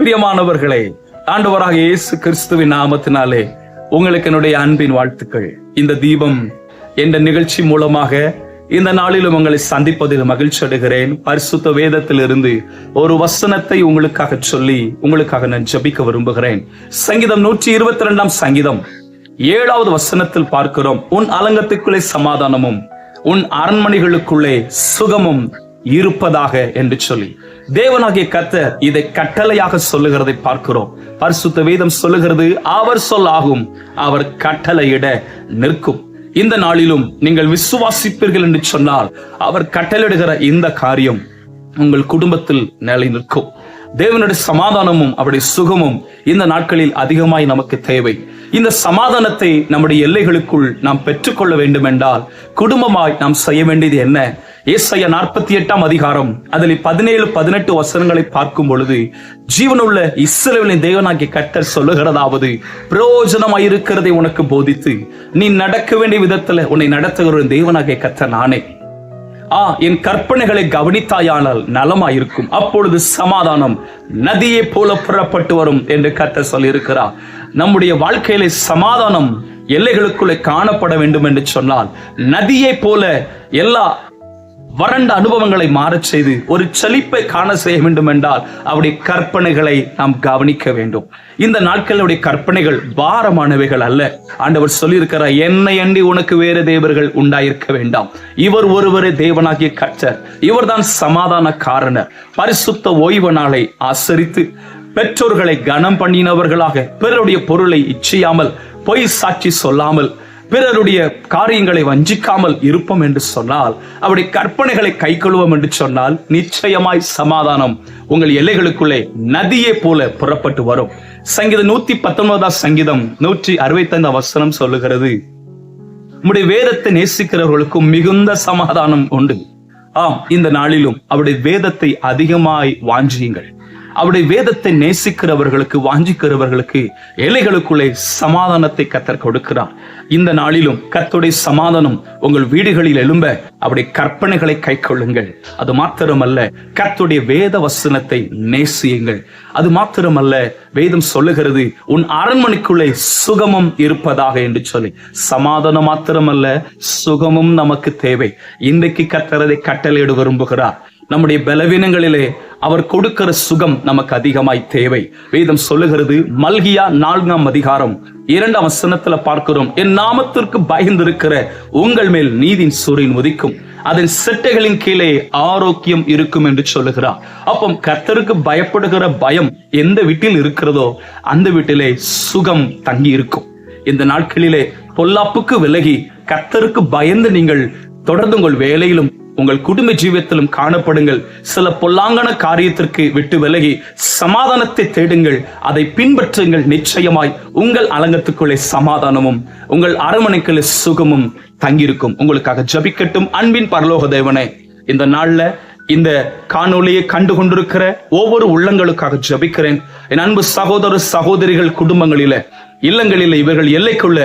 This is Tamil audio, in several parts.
பிரியமானவர்களே ஆண்டவராக இயேசு கிறிஸ்துவின் நாமத்தினாலே உங்களுக்கு என்னுடைய அன்பின் வாழ்த்துக்கள். இந்த தீபம் என்ற நிகழ்ச்சி மூலமாக இந்த நாளிலும் உங்களை சந்திப்பதில் மகிழ்ச்சி அடைகிறேன். பரிசுத்த வேதத்திலிருந்து ஒரு வசனத்தை உங்களுக்காக சொல்லி உங்களுக்காக நான் ஜெபிக்க விரும்புகிறேன். சங்கீதம் நூற்றி இருபத்தி ரெண்டாம் சங்கீதம் ஏழாவது வசனத்தில் பார்க்கிறோம். உன் அலங்கத்துக்குள்ளே சமாதானமும் உன் அரண்மனைகளுக்குள்ளே சுகமும் இருப்பதாக என்று சொல்லி. தேவனாகிய கத்த இதை கட்டளையாக சொல்லுகிறதை பார்க்கிறோம். பரிசுத்த வேதம் சொல்லுகிறது அவர் சொல்லாகும் அவர் கட்டளையிட நிற்கும். இந்த நாளிலும் நீங்கள் விசுவாசிப்பீர்கள் என்று சொன்னால் அவர் கட்டளையிடுகிற இந்த காரியம் உங்கள் குடும்பத்தில் நிலை நிற்கும். தேவனுடைய சமாதானமும் அவருடைய சுகமும் இந்த நாட்களில் அதிகமாய் நமக்கு தேவை. இந்த சமாதானத்தை நம்முடைய எல்லைகளுக்குள் நாம் பெற்றுக்கொள்ள வேண்டும் என்றால் குடும்பமாய் நாம் செய்ய வேண்டியது என்ன? ஏசைய நாற்பத்தி எட்டாம் அதிகாரம் அதில் பதினேழு பதினெட்டு வசனங்களை பார்க்கும் பொழுது ஜீவனுள்ள இஸ்ரவேலின் தேவனாகிய கட்டர் சொல்லுகிறதாவது பிரயோஜனமாயிருக்கிறதை உனக்கு போதித்து நீ நடக்க வேண்டிய விதத்துல உன்னை நடத்துகிற தேவனாகிய கத்த நானே. ஆ என் கற்பனைகளை கவனித்தாயானால் நலமாயிருக்கும். அப்பொழுது சமாதானம் நதியை போல புறப்பட்டு வரும் என்று கத்த சொல்லியிருக்கிறார். நம்முடைய வாழ்க்கையில சமாதானம் எல்லைகளுக்குள்ளே காணப்பட வேண்டும் என்று சொன்னால் நதியை போல எல்லா வறண்ட அனுபவங்களை மாறச் செய்து ஒரு செழிப்பை காண செய்ய வேண்டும் என்றால் அவருடைய கற்பனைகளை நாம் கவனிக்க வேண்டும். இந்த நாட்களுடைய கற்பனைகள் பாரமானவைகள் அல்ல. ஆண்டவர் சொல்லியிருக்கிறார் என்னை அண்டி உனக்கு வேறு தேவர்கள் உண்டாயிருக்க வேண்டாம். இவர் ஒருவரே தேவனாகிய கற்றர் இவர்தான் சமாதான காரணர் பரிசுத்த ஓய்வு நாளை ஆசரித்து பெற்றோர்களை கனம் பண்ணினவர்களாக பிறருடைய பொருளை இச்சையாமல் பொய் சாட்சி சொல்லாமல் பிறருடைய காரியங்களை வஞ்சிக்காமல் இருப்போம் என்று சொன்னால் அவருடைய கற்பனைகளை கை கொள்வோம் என்று சொன்னால் நிச்சயமாய் சமாதானம் உங்கள் எல்லைகளுக்குள்ளே நதியை போல புறப்பட்டு வரும். சங்கீதம் நூத்தி பத்தொன்பதாம் சங்கீதம் நூற்றி அறுபத்தி வசனம் சொல்லுகிறது உம்முடைய வேதத்தை நேசிக்கிறவர்களுக்கும் மிகுந்த சமாதானம் உண்டு. ஆம் இந்த நாளிலும் அவருடைய வேதத்தை அதிகமாய் வாஞ்சியுங்கள் அவருடைய வேதத்தை நேசிக்கிறவர்களுக்கு வாஞ்சிக்கிறவர்களுக்கு ஏழைகளுக்குள்ளே சமாதானத்தை கத்தர் கொடுக்கிறார். இந்த நாளிலும் கத்துடைய சமாதானம் உங்கள் வீடுகளில் எழும்ப அவருடைய கற்பனைகளை கை கொள்ளுங்கள். அது மாத்திரமல்ல கத்துடைய வேத வசனத்தை நேசியுங்கள். அது மாத்திரமல்ல வேதம் சொல்லுகிறது உன் அரண்மனைக்குள்ளே சுகமும் இருப்பதாக என்று சொல்லி. சமாதானம் மாத்திரமல்ல சுகமும் நமக்கு தேவை. இன்றைக்கு கத்தரதை கட்டளையிட விரும்புகிறார். நம்முடைய பலவீனங்களிலே அவர் கொடுக்கிற சுகம் நமக்கு அதிகமாய் தேவை. வேதம் சொல்லுகிறது மல்கியா நான்காம் அதிகாரம் இரண்டாம் வசனத்துல பார்க்கிறோம் என் நாமத்திற்கு பயந்திருக்கிற உங்கள் மேல் நீதின் சூரியன் உதிக்கும். அதன் சிட்டைகளின் கீழே ஆரோக்கியம் இருக்கும் என்று சொல்லுகிறார். அப்போ கர்த்தருக்கு பயப்படுகிற பயம் எந்த வீட்டில் இருக்கிறதோ அந்த வீட்டிலே சுகம் தங்கி இருக்கும். இந்த நாட்களிலே பொல்லாப்புக்கு விலகி கர்த்தருக்கு பயந்து நீங்கள் தொடர்ந்து உங்கள் வேலையிலும் உங்கள் குடும்ப ஜீவியத்திலும் காணப்படுங்கள். சில பொல்லாங்கன காரியத்திற்கு விட்டு விலகி சமாதானத்தை தேடுங்கள். அதை பின்பற்றுங்கள் நிச்சயமாய். உங்கள் அலங்கத்துக்குள்ளே சமாதானமும் உங்கள் அரமனைக்குள்ளே சுகமும் தங்கியிருக்கும். உங்களுக்காக ஜபிக்கட்டும் அன்பின் பரலோக தேவனே. இந்த நாள்ல இந்த காணொளியை கண்டு கொண்டிருக்கிற ஒவ்வொரு உள்ளங்களுக்காக ஜபிக்கிறேன். என் அன்பு சகோதர சகோதரிகள் குடும்பங்களில இல்லங்களில இவர்கள் எல்லைக்குள்ள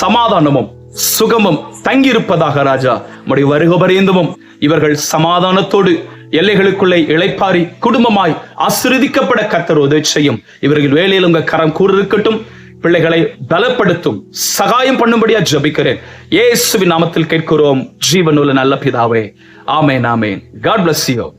சமாதானமும் சுகமும் தங்கியிருப்பதாக ராஜா. உடைய வருகபரேந்தமும் இவர்கள் சமாதானத்தோடு எல்லைகளுக்குள்ளே இளைப்பாரி குடும்பமாய் ஆசிர்வதிக்கப்பட கத்தர் உதவி செய்யும். இவர்கள் வேலையில் உங்க கரம் கூறு இருக்கட்டும் பிள்ளைகளை பலப்படுத்தும் சகாயம் பண்ணும்படியா ஜபிக்கிறேன். ஏசுவின் நாமத்தில் கேட்கிறோம் ஜீவனுள்ள நல்ல பிதாவே. ஆமேன் ஆமேன். God bless you